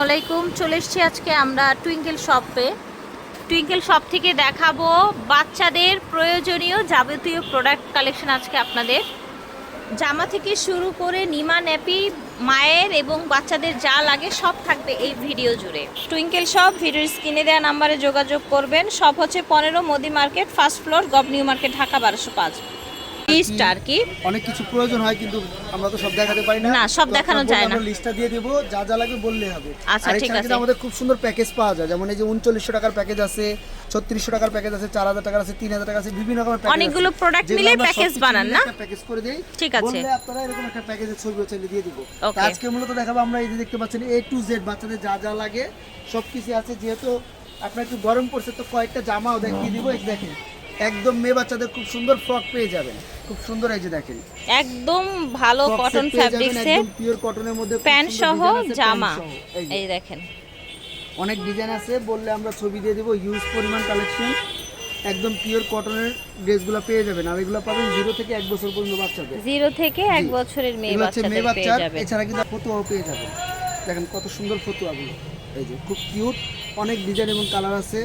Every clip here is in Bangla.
আসসালামাইকুম চলে এসেছি আজকে আমরা টুইঙ্কেল শপে টুইঙ্কেল শপ থেকে দেখাবো বাচ্চাদের প্রয়োজনীয় যাবতীয় প্রোডাক্ট কালেকশন আজকে আপনাদের। জামা থেকে শুরু করে নিমা নেপি, মায়ের এবং বাচ্চাদের যা লাগে সব থাকবে এই ভিডিও জুড়ে। টুইঙ্কেল শপ ভিডিওর স্ক্রিনে দেওয়া নাম্বারে যোগাযোগ করবেন। সব হচ্ছে পনেরো Modi market first floor gov new market, Dhaka বারোশো পাঁচ। স্টার কি অনেক কিছু প্রয়োজন হয় কিন্তু আমরা তো সব দেখাতে পারি না। না, সব দেখানো যায় না। লিস্টটা দিয়ে দেবো যা যা লাগবে বললে হবে। আচ্ছা, ঠিক আছে। আমাদের খুব সুন্দর প্যাকেজ পাওয়া যায়। যেমন এই যে উনচল্লিশশো টাকার প্যাকেজ আছে ছত্রিশশো টাকার প্যাকেজ আছে চার হাজার টাকার আছে তিন হাজার টাকা আছে বিভিন্ন রকমের প্যাকেজ অনেকগুলো product মিলে package বানান না? প্যাকেজ করে দেই। ঠিক আছে। বললে আপনারা এরকম একটা প্যাকেজের ছবি দিয়ে দিব। আজকে মূলত দেখাবো আমরা এই যে দেখতে পাচ্ছেন এ টু জেড বাচ্চাদের যা যা লাগে সব কিছু আছে। যেহেতু আপনার একটু গরম পড়ছে তো কয়েকটা জামাও দেখিয়ে দিব যে দেখেন। একদম মেয়ে বাচ্চাদের খুব সুন্দর ফ্রক পেয়ে যাবেন। খুব সুন্দর এই যে দেখেন। একদম ভালো কটন ফ্যাব্রিক্সে পিওর কটনের মধ্যে প্যান্ট সহ জামা। এই দেখেন। অনেক ডিজাইন আছে বললে আমরা ছবি দিয়ে দেবো ইউজ পরিমাণ কালেকশন একদম পিওর কটনের ড্রেসগুলো পেয়ে যাবেন আর এগুলো পাবেন জিরো থেকে এক বছর পর্যন্ত বাচ্চাদের। জিরো থেকে এক বছরের মেয়ে বাচ্চাদের পেয়ে যাবেন। এছাড়া কিন্তু ফতুয়াও পেয়ে যাবেন। দেখেন কত সুন্দর ফতুয়াগুলো। এই যে খুব কিউট অনেক ডিজাইন এবং কালার আছে।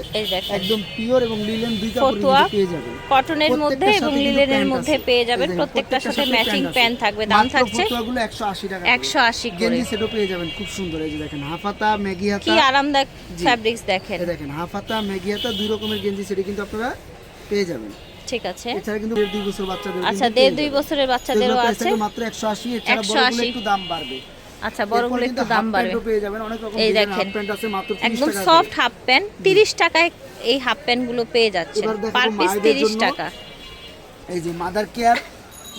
একদম পিওর এবং লিলেন দুই কাপড় ফতুয়া, পেয়ে যাবেন। কটনের মধ্যে এবং লিলেনের মধ্যে পেয়ে যাবেন। প্রত্যেকটার সাথে ম্যাচিং। প্যান্ট থাকবে। দাম থাকছে ফতুয়াগুলো 180 টাকা একশো আশি করে। গেঞ্জি সেটও পেয়ে যাবেন খুব সুন্দর। এই যে দেখেন হাফাতা ম্যাগি হাতা কি আরামদায়ক। ফ্যাব্রিক্স দেখেন। এই দেখেন হাফাতা ম্যাগি হাতা দুই রকমের গেঞ্জি সেটা কিন্তু আপনারা পেয়ে যাবেন। ঠিক আছে। এছাড়া কিন্তু দেড় দুই বছর বাচ্চাদের আচ্ছা দেড় দুই বছরের বাচ্চাদেরও আছে। মাত্র 180 এছাড়া 180 বড়গুলো একটু দাম বাড়বে। আচ্ছা বড়গুলো একটু দাম বাড়বে। এই দেখেন। হাফ প্যান্ট আছে মাত্র 30 একদম সফট হাফ প্যান্ট তিরিশ টাকায় এই হাফ প্যান্টগুলো পেয়ে যাচ্ছে পার পিস তিরিশ টাকা। এই যে মাদার কেয়ার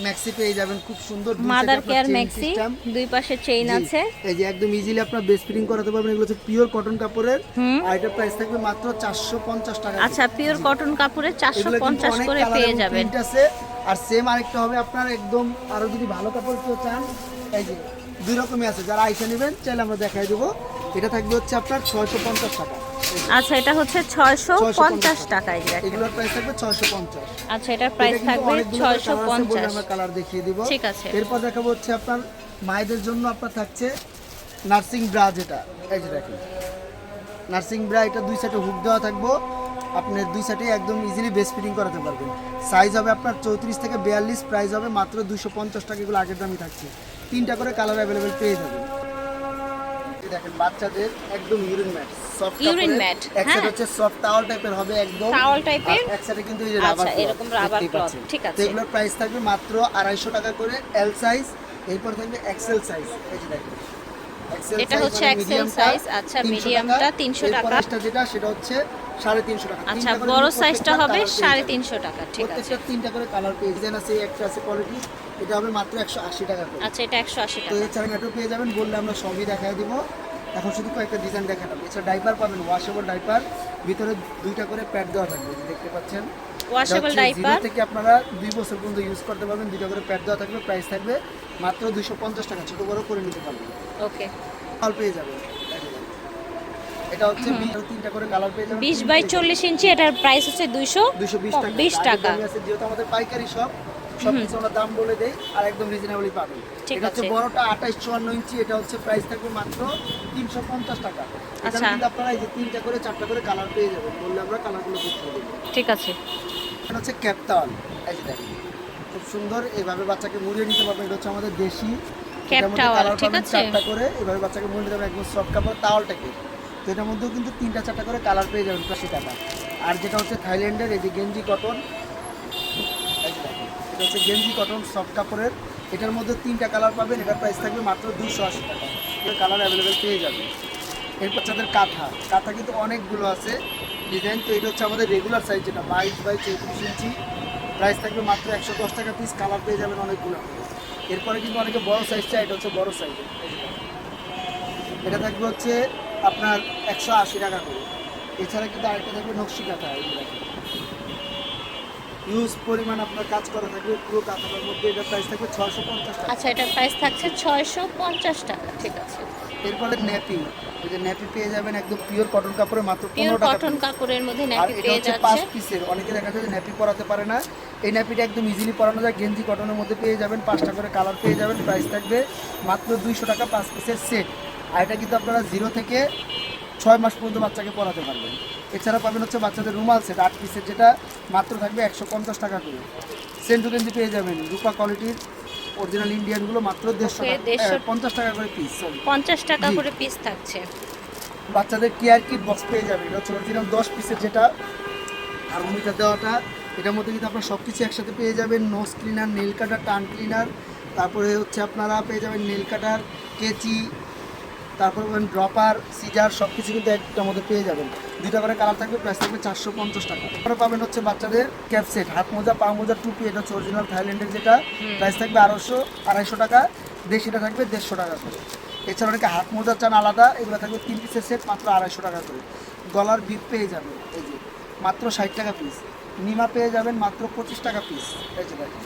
ম্যাক্সি পেয়ে যাবেন খুব সুন্দর মাদার কেয়ার ম্যাক্সি দুই পাশে চেইন আছে। এই যে একদম ইজিলি আপনার বেস্ট ফিটিং করাতে পারবেন এগুলো হচ্ছে পিওর কটন কাপড়ের। আর এটার প্রাইস থাকবে মাত্র 450 টাকা আচ্ছা পিওর কটন কাপড়ে চারশো এগুলো কিন্তু পঞ্চাশ অনেক করে পেয়ে যাবেন। আছে। আর সেম আরেকটা হবে আপনার একদম আরও যদি ভালো কাপড় কেউ চান এই যে দুই রকমই আছে। যারা আইসা নেবেন চাইলে আমরা দেখাই দেবো। এটা থাকবে হচ্ছে আপনার ছয়শো পঞ্চাশ টাকা। আচ্ছা এটা হচ্ছে ছয়শো 650 পঞ্চাশ। টাকায় দেখেন এগুলোর প্রাইস থাকবে ছয়শো পঞ্চাশ। আচ্ছা এটার প্রাইস থাকবে ছয়শো পঞ্চাশ। আমরা কালার দেখিয়ে দিব। ঠিক আছে। এরপর দেখাবো হচ্ছে আপনার মায়েদের জন্য আপনার থাকছে নার্সিং ব্রা যেটা। এই যে দেখেন। নার্সিং ব্রা এটা দুই সাইডে হুক দেওয়া থাকব। আপনি দুই সাইডে একদম ইজিলি বেস্ট ফিটিং করাতে পারবেন। সাইজ হবে আপনার চৌত্রিশ থেকে বিয়াল্লিশ প্রাইস হবে মাত্র দুশো পঞ্চাশ টাকা। এগুলো আগের দামই থাকছে। তিনটা করে কালার অ্যাভেলেবেল পেয়ে যাবেন। দেখেন বাচ্চাদের একদম ইউরিন ম্যাট সফট এক সাইড হ্যাঁ। হচ্ছে সফট টাওয়াল টাইপের হবে একদম। এক সাইডে কিন্তু এই আচ্ছা, রাবার এরকম cloth, ঠিক আছে। এগুলোর প্রাইস থাকবে মাত্র আড়াইশো টাকা করে এল সাইজ এরপর থাকবে এক্সেল সাইজ এই যে দেখেন এটা হচ্ছে মানে টা size, আচ্ছা, 300 medium টাকা, 300 টাকা। যেটা সেটা হচ্ছে সাড়ে তিনশো টাকা। আচ্ছা বড় সাইজটা হবে সাড়ে তিনশো টাকা ঠিক আছে। তিনটা করে কালার পেয়ে ডিজাইন আছে একটা আছে কোয়ালিটি এটা হবে মাত্র একশো আশি টাকা করে। আচ্ছা এটা একশো আশি তো এছাড়া নেটও পেয়ে যাবেন বললে আমরা সবই দেখাই দিব। এখন শুধু কয়েকটা ডিজাইন দেখালাম। এছাড়া ডাইপার পাবেন ওয়াশেবল ডাইপার ভিতরে দুইটা করে প্যাড দেওয়া থাকবে দেখতে পাচ্ছেন। ওয়াশেবল ডাইপার থেকে আপনারা দুই বছর পর্যন্ত ইউজ করতে পারবেন। দুইটা করে প্যাড দেওয়া থাকবে প্রাইস থাকবে মাত্র দুইশো পঞ্চাশ টাকা। ছোট বড় করে নিতে পারবেন। ওকে কালার পেয়ে যাবেন। দেখেন। এটা হচ্ছে তিনটা করে কালার পেয়ে যাবেন। বিশ বাই চল্লিশ ইঞ্চি এটার প্রাইস হচ্ছে দুইশো দুইশো বিশ টাকা। যেহেতু আমাদের পাইকারি সব সব কিছু আমরা দাম বলে দেই আর একদম রিজনেবলই পাবেন। এটা হচ্ছে বড়টা আঠাইশ চুয়ান্ন ইঞ্চি এটা হচ্ছে প্রাইস থাকবে মাত্র তিনশো পঞ্চাশ টাকা। আচ্ছা। কিন্তু আপনারা এই যে তিনটা করে চারটা করে কালার পেয়ে যাবেন। বললে আমরা কালারগুলো দেবো ঠিক আছে। এটা হচ্ছে ক্যাপটাওয়াল এই যে দেখেন খুব সুন্দর। এইভাবে বাচ্চাকে মুড়িয়ে নিতে পারবেন। এটা হচ্ছে আমাদের দেশি। ঠিক আছে। চারটা করে। এইভাবে বাচ্চাকে মুড়িয়ে পারবেন একদম সফট কাপড় তাওয়ালটাকে। তো এটার মধ্যেও কিন্তু তিনটা চারটা করে কালার পেয়ে যাবেন প্রাশি টাকা আর যেটা হচ্ছে থাইল্যান্ডের, এই যে গেঞ্জি কটন, এটা হচ্ছে গেঞ্জি কটন সফট কাপড়ের। এটার মধ্যে তিনটা কালার পাবেন, এটার প্রাইস থাকবে মাত্র দুশো আশি টাকা। কালার অ্যাভেলেবেল পেয়ে যাবেন। এরপর তাদের কাঁথা। কাঁথা কিন্তু অনেকগুলো আছে ডিজাইন তো এটা হচ্ছে আমাদের রেগুলার সাইজ যেটা, বাইশ বাই চৌত্রিশ ইঞ্চি। প্রাইস থাকবে মাত্র একশো দশ টাকা পিস কালার পেয়ে যাবেন অনেকগুলো। এরপরে কিন্তু অনেকে বড় সাইজ চাই এটা হচ্ছে বড় সাইজ এটা থাকবে হচ্ছে আপনার একশো আশি টাকা করে। এছাড়া কিন্তু আরেকটা থাকবে নকশি কাঁথা ইউজ পরিমাণ আপনার কাজ করা থাকবে পুরো কাঁথাটার মধ্যে এটার প্রাইস থাকবে ছশো পঞ্চাশ টাকা। আচ্ছা এটার প্রাইস থাকছে ছয়শো পঞ্চাশ টাকা ঠিক আছে। এরপরে ন্যাপি ওই যে ন্যাপি পেয়ে যাবেন একদম পিওর কটন কাপড়ে মাত্র পিওর কটন কাপড়ের মধ্যে ন্যাপি পেয়ে হচ্ছে পাঁচ পিসের অনেকে দেখা যায় ন্যাপি পরাতে পারে না। এই ন্যাপিটা একদম ইজিলি পরানো যায়। গেঞ্জি কটনের মধ্যে পেয়ে যাবেন পাঁচটা করে কালার পেয়ে যাবেন। প্রাইস থাকবে মাত্র দুইশো টাকা পাঁচ পিসের সেট আর এটা কিন্তু আপনারা জিরো থেকে ছয় মাস পর্যন্ত বাচ্চাকে পড়াতে পারবেন। এছাড়া পাবেন হচ্ছে বাচ্চাদের রুমাল সেট আট পিসের যেটা মাত্র থাকবে একশো পঞ্চাশ টাকা করে। সেন্টু গেঞ্জি পেয়ে যাবেন। রূপা কোয়ালিটির অরিজিনাল ইন্ডিয়ানগুলো মাত্র দেড়শো Okay, টাকা 150 আহ, পঞ্চাশ টাকা করে পিস পঞ্চাশ টাকা করে পিস থাকছে। বাচ্চাদের কেয়ার কিট বক্স পেয়ে যাবেন। এটা হচ্ছে অরিজিনাল দশ পিসের যেটা থার্মোমিটার দেওয়াটা। এটার মধ্যে কিন্তু আপনারা সব কিছু একসাথে পেয়ে যাবেন। নোজ ক্লিনার নেল কাটার টান ক্লিনার তারপরে হচ্ছে আপনারা পেয়ে যাবেন নেল কাটার কেচি তারপরে ড্রপার সিজার সব কিছু কিন্তু একটার মধ্যে পেয়ে যাবেন। দুইটা করে কালার থাকবে প্রাইস থাকবে চারশো পঞ্চাশ টাকা। তারপরে পাবেন হচ্ছে বাচ্চাদের ক্যাপ সেট হাত মোজা পা মোজা টুপি এটা হচ্ছে অরিজিনাল থাইল্যান্ডের যেটা। প্রাইস থাকবে আড়াইশো আড়াইশো টাকা। দেশিটা থাকবে দেড়শো টাকা করে। এছাড়া অনেকে হাত মোজা চান আলাদা এগুলো থাকবে তিন পিসের সেট মাত্র আড়াইশো টাকা করে। গলার বিপ পেয়ে যাবেন এই যে মাত্র ষাট টাকা পিস নিমা পেয়ে যাবেন মাত্র পঁচিশ টাকা পিস এই যে দেখেন।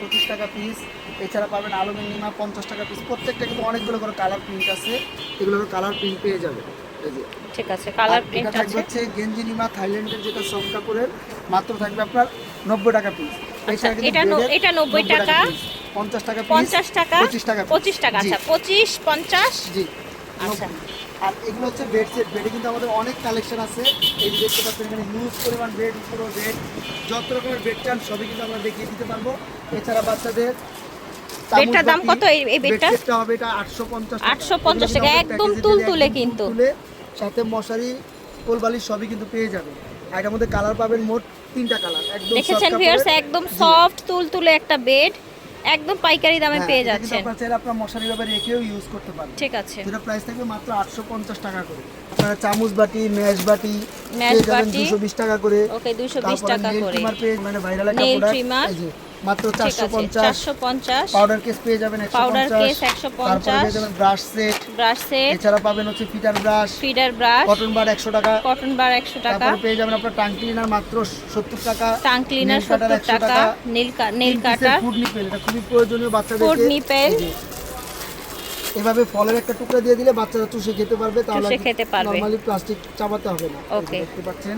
পঁচিশ টাকা পিস এছাড়া পাবেন নিমা পঞ্চাশ টাকা পিস প্রত্যেকটা কিন্তু অনেকগুলো করে কালার প্রিন্ট আছে। এগুলোর কালার প্রিন্ট পেয়ে যাবেন এই যে। ঠিক আছে কালার প্রিন্ট আছে। হচ্ছে গেঞ্জি নিমা থাইল্যান্ডের যেটা সব কাপড়ের মাত্র থাকবে আপনার নব্বই টাকা পিস আচ্ছা, এটা ন- এটা 90 টাকা। পঞ্চাশ টাকা পঞ্চাশ টাকা পঁচিশ টাকা পঁচিশ টাকা। আচ্ছা পঁচিশ পঞ্চাশ। জি। আচ্ছা। আর এগুলো হচ্ছে বেড সেট বেডে কিন্তু আমাদের অনেক কালেকশন আছে। এই যে দেখতে পাচ্ছেন এখানে হিউজ পরিমাণ বেড পুরো বেড যত রকমের বেড চান সবই কিন্তু আমরা দেখিয়ে দিতে পারব। এছাড়া বাচ্চাদের বেডটার দাম কত এই- বেডটা? বেডটা হবে এটা 850 টাকা। 850 টাকা, একদম তুলতুলে কিন্তু। সাথে মশারি কোলবালিশ সবই কিন্তু পেয়ে যাবে। আর এটার মধ্যে কালার পাবেন মোট তিনটা কালার একদম দেখেছেন ভিউয়ার্স একদম সফট তুলতুলে একটা বেড একদম পাইকারি দামে হ্যাঁ, পেয়ে যাচ্ছেন। আপনারা চাইলে আপনারা মশারি ভাবে রেখেও ইউজ করতে পারেন ঠিক আছে। এটা প্রাইস থাকবে মাত্র আটশো পঞ্চাশ টাকা করে। আপনারা চামচ বাটি ম্যাশ বাটি ম্যাশ বাটি। দুশো বিশ টাকা করে। ওকে দুশো বিশ তারপরে টাকা করে। মানে ভাইরাল একটা প্রোডাক্ট মাত্র ঠিক চারশো আছে পঞ্চাশ। চারশো পঞ্চাশ। পাউডার কেস পেয়ে যাবেন একশো Powder পঞ্চাশ। case 150 তারপরে পেয়ে যাবেন ব্রাশ সেট। Brush set. এছাড়া পাবেন হচ্ছে feeder brush. Feeder brush. Cotton bar একশো টাকা। কটন বার একশো টাকা। তারপরে পেয়ে যাবেন আপনার টাং ক্লিনার মাত্র সত্তর টাকা। টাং ক্লিনার Nail cutter সত্তর 100 টাকা। নীল নীল কাটার। ফুড নিপেল এটা খুবই প্রয়োজনীয় বাচ্চাদের Food nipple। এভাবে ফলের একটা টুকরা দিয়ে দিলে বাচ্চারা চুষে খেতে পারবে। তাহলে খেতে পারবে। নরমালি প্লাস্টিক চাবাতে হবে না। Okay. দেখতে পাচ্ছেন।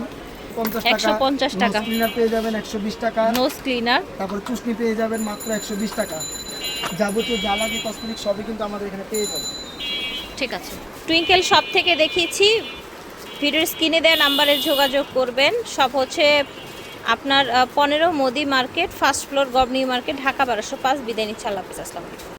150 টাকা। ক্লিনার পেয়ে যাবেন একশো বিশ টাকা। নোজ ক্লিনার তারপরে চুষনি পেয়ে যাবেন মাত্র একশো বিশ টাকা। যাবতীয় যা লাগে কসমেটিক সবই কিন্তু আমাদের এখানে পেয়ে যাবেন। ঠিক আছে। টুইঙ্কেল শপ থেকে দেখিয়েছি। ভিডিওর স্ক্রিনে দেওয়া নাম্বারে যোগাযোগ করবেন। সব হচ্ছে আপনার পনেরো Modi market first floor governing market Dhaka বারোশো পাঁচ। বিদায় নিচ্ছে। আল্লাহ হাফিজ।